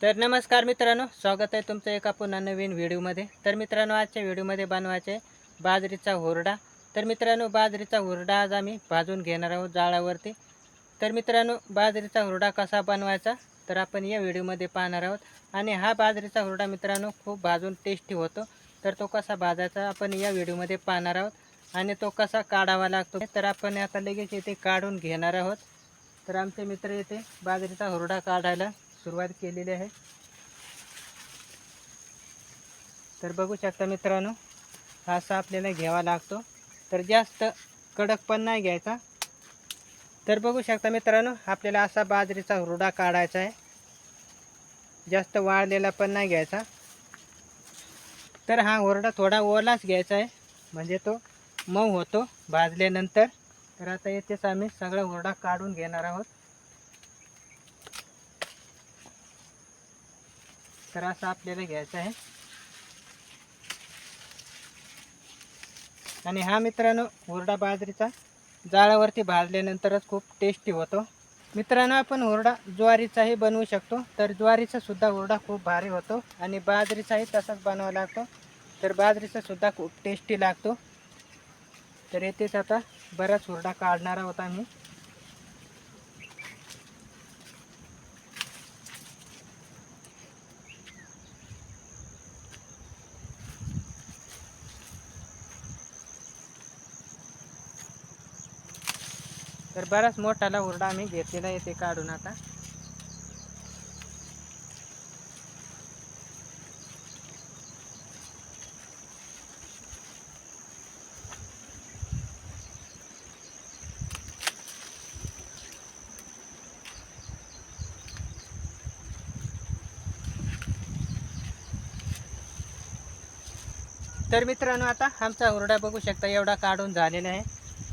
तर नमस्कार मित्रांनो स्वागत आहे तुमचं एका पुन्हा नवीन व्हिडिओमध्ये. तर मित्रांनो आजच्या व्हिडिओमध्ये बनवायचे बाजरीचा हुरडा. तर मित्रांनो बाजरीचा हुरडा आज आम्ही भाजून घेणार आहोत जाळावरती तर मित्रांनो बाजरीचा हुरडा कसा बनवायचा तर आपण या व्हिडिओमध्ये पाहणार आहोत. आणि हा बाजरीचा हुरडा मित्रांनो खूप भाजून टेस्टी होतो. तर तो कसा भाजायचा आपण या व्हिडिओमध्ये पाहणार आहोत. आणि तो कसा काढावा लागतो तर आपण आता लगेच येथे काढून घेणार आहोत. तर आमचे मित्र येथे बाजरीचा हुरडा काढायला सुरुवात केलेली आहे. तर बघू शकता मित्रांनो हा असा आपल्याला घ्यावा लागतो. तर जास्त कडक पण नाही घ्यायचा. तर बघू शकता मित्रांनो आपल्याला असा बाजरीचा हुरडा काढायचा आहे. जास्त वाळलेला पण नाही घ्यायचा. तर हा हुरडा थोडा ओलाच घ्यायचा आहे. म्हणजे तो मऊ होतो भाजल्यानंतर तर आता येथेच आम्ही सगळा हुरडा काढून घेणार आहोत. तर असं आपल्याला घ्यायचं आहे. आणि हा मित्रांनो हुरडा बाजरीचा जाळावरती भाजल्यानंतरच खूप टेस्टी होतो. मित्रांनो आपण हुरडा ज्वारीचाही बनवू शकतो. तर ज्वारीचा सुद्धा हुरडा खूप भारी होतो आणि बाजरीचाही तसाच बनवावा लागतो. तर बाजरीचा सुद्धा खूप टेस्टी लागतो. तर येथेच आता बराच हुरडा काढणारा होता मी. तर बराच मोठाला हुरडा आम्ही घेतलेला येते काढून आता. तर मित्रांनो आता आमचा हुरडा बघू शकता एवढा काढून झालेला आहे.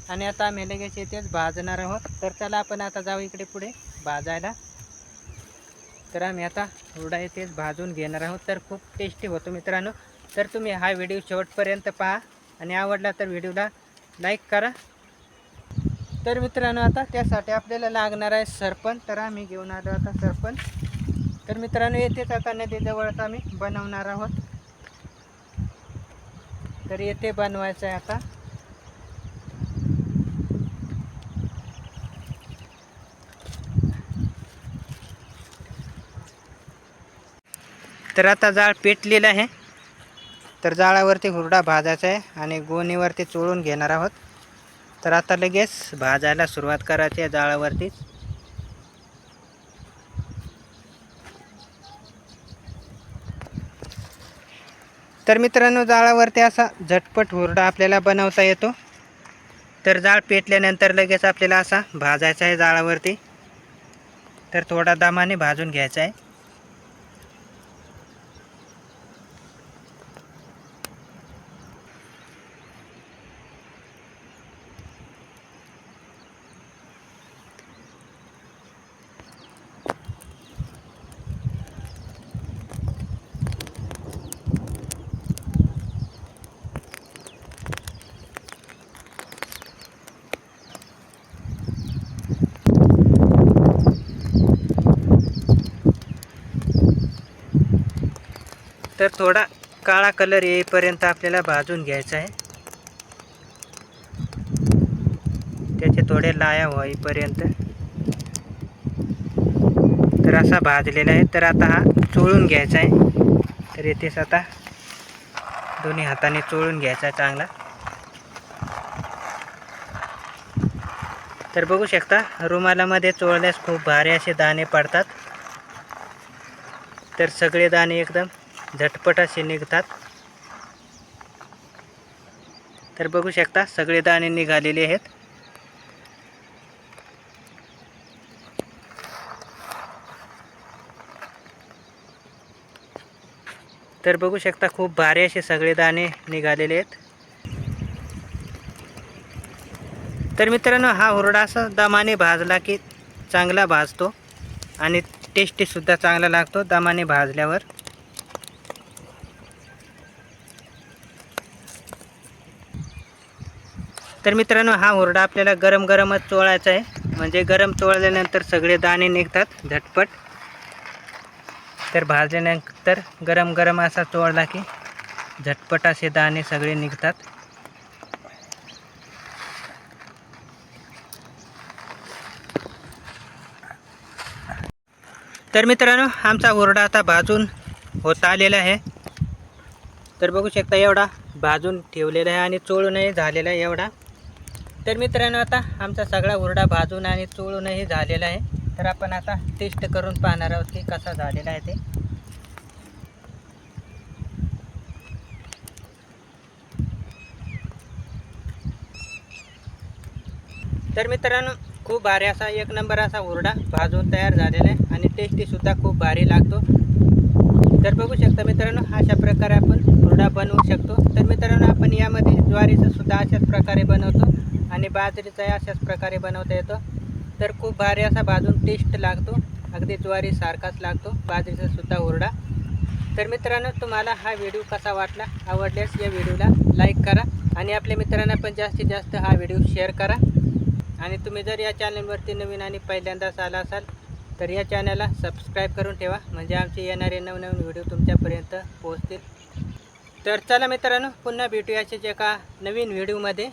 आणि आता आम्ही लगेच येथेच भाजणार आहोत. तर त्याला आपण आता जाऊ इकडे पुढे भाजायला. तर आम्ही आता हुरडा येथेच भाजून घेणार आहोत. तर खूप टेस्टी होतो मित्रांनो. तर तुम्ही हा व्हिडिओ शेवटपर्यंत पहा आणि आवडला तर व्हिडिओला लाईक करा. तर मित्रांनो आता त्यासाठी आपल्याला लागणार आहे सरपण. तर आम्ही घेऊन आलो आता सरपण. तर मित्रांनो येथेच आता नदीजवळच आम्ही बनवणार आहोत. तर येथे बनवायचं आहे आता. तर आता जाळ पेटलेलं आहे. तर जाळावरती हुरडा भाजायचा आहे आणि गोणीवरती चोळून घेणार आहोत. तर आता लगेच भाजायला सुरुवात करायची आहे जाळावरती तर मित्रांनो जाळावरती असा झटपट हुरडा आपल्याला बनवता येतो. तर जाळ पेटल्यानंतर लगेच आपल्याला असा भाजायचा आहे जाळावरती. तर थोडा दामाने भाजून घ्यायचा आहे. थोडा काळा कलर येईपर्यंत आपल्याला भाजून घ्यायचा आहे. त्याचे थोडे लाया होईपर्यंत. तर असा भाजलेला आहे. तर आता हा चोळून घ्यायचा आहे. तर येथेच आता दोन्ही हाताने चोळून घ्यायचा आहे चांगला. तर बघू शकता रुमालामध्ये चोळल्यास खूप भारी असे दाणे पडतात. तर सगळे दाणे एकदम झटपट असे निघतात. तर बघू शकता सगळे दाणे निघालेले आहेत. तर बघू शकता खूप भारी असे सगळे दाणे निघालेले आहेत. तर मित्रांनो हा हुरडा असा दमाने भाजला की चांगला भाजतो. आणि टेस्टीसुद्धा चांगला लागतो दमाने भाजल्यावर. तर मित्रांनो हा हुरडा आपल्याला गरम गरमच चोळायचा आहे. म्हणजे गरम चोळल्यानंतर सगळे दाणे निघतात झटपट. तर भाजल्यानंतर गरम गरम असा चोळला की झटपट असे दाणे सगळे निघतात. तर मित्रांनो आमचा हुरडा आता भाजून होत आलेला आहे. तर बघू शकता एवढा भाजून ठेवलेला आहे आणि चोळूनही झालेला आहे एवढा. तर मित्रांनो आता आमचा सगळा उरडा भाजून आणि चोळूनही झालेला आहे. तर आपण आता टेस्ट करून पाहणार आहोत की कसा झालेला आहे ते. तर मित्रांनो खूप भारी असा एक नंबर असा उरडा भाजून तयार झालेला आहे आणि टेस्टीसुद्धा खूप भारी लागतो. तर बघू शकता मित्रांनो अशा प्रकारे आपण उरडा बनवू शकतो. तर मित्रांनो आपण यामध्ये ज्वारीचं सुद्धा अशाच प्रकारे बनवतो. आणि बाजरीचा अशाच प्रकारे बनवता येतो. तर खूप भारी असा भाजून टेस्ट लागतो. अगदी ज्वारी सारखाच लागतो. बाजरीचा सुद्धा हुरडा. तर मित्रांनो तुम्हाला हा व्हिडिओ कसा वाटला? आवडल्यास या व्हिडिओला लाईक करा आणि आपल्या मित्रांना पण जास्तीत जास्त हा व्हिडिओ शेअर करा. आणि तुम्ही जर या चॅनलवरती नवीन आणि पहिल्यांदाच आला असाल तर या चॅनलला सबस्क्राईब करून ठेवा. म्हणजे आमचे येणारे नवनवीन व्हिडिओ तुमच्यापर्यंत पोहोचतील. तर चला मित्रांनो पुन्हा भेटूया जे एका नवीन व्हिडिओमध्ये